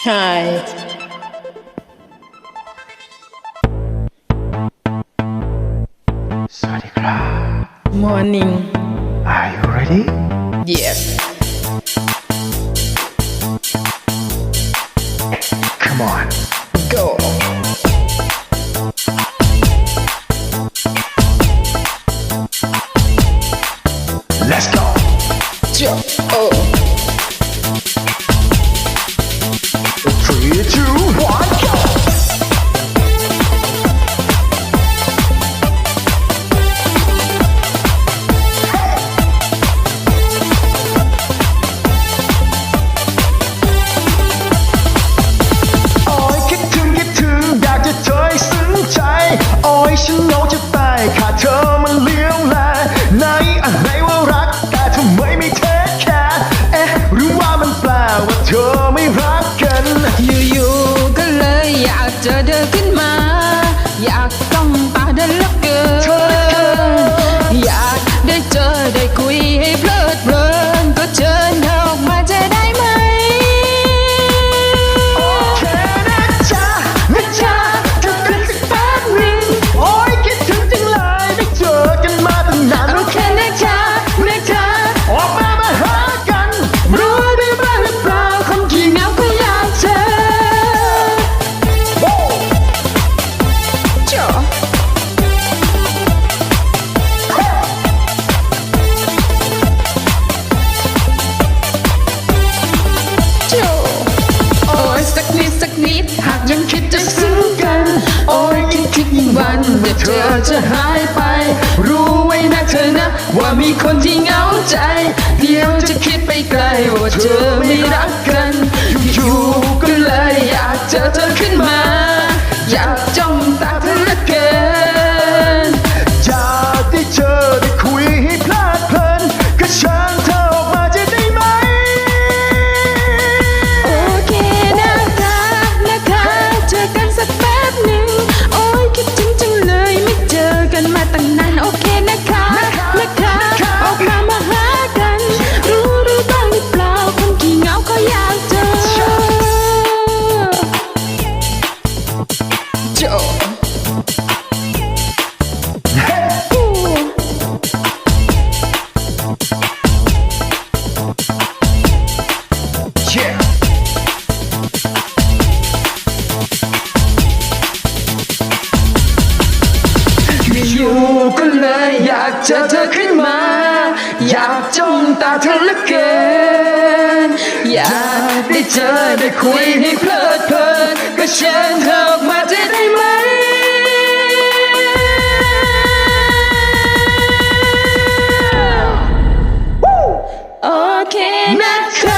Hi. Sorry, Morning. Are you ready? Yes. Oh. Go. ยังคิดจะซื้อกัน โอ้ยยิ่คิดยิ่งวันว่าเธอจะหายไป รู้ไว้นะเธอนะ ว่ามีคนที่เหงาใจ เดี๋ยวจะคิดไปไกลว่าเธอ อยู่ก็เลยอยากเจอเธอขึ้นมา อยากจ้องตาเธอเหลือเกิน อยากได้เจอได้คุยให้เพลิดเพลินก็เชิญเธอออกมาจะได้ไหมโอเคนะครับ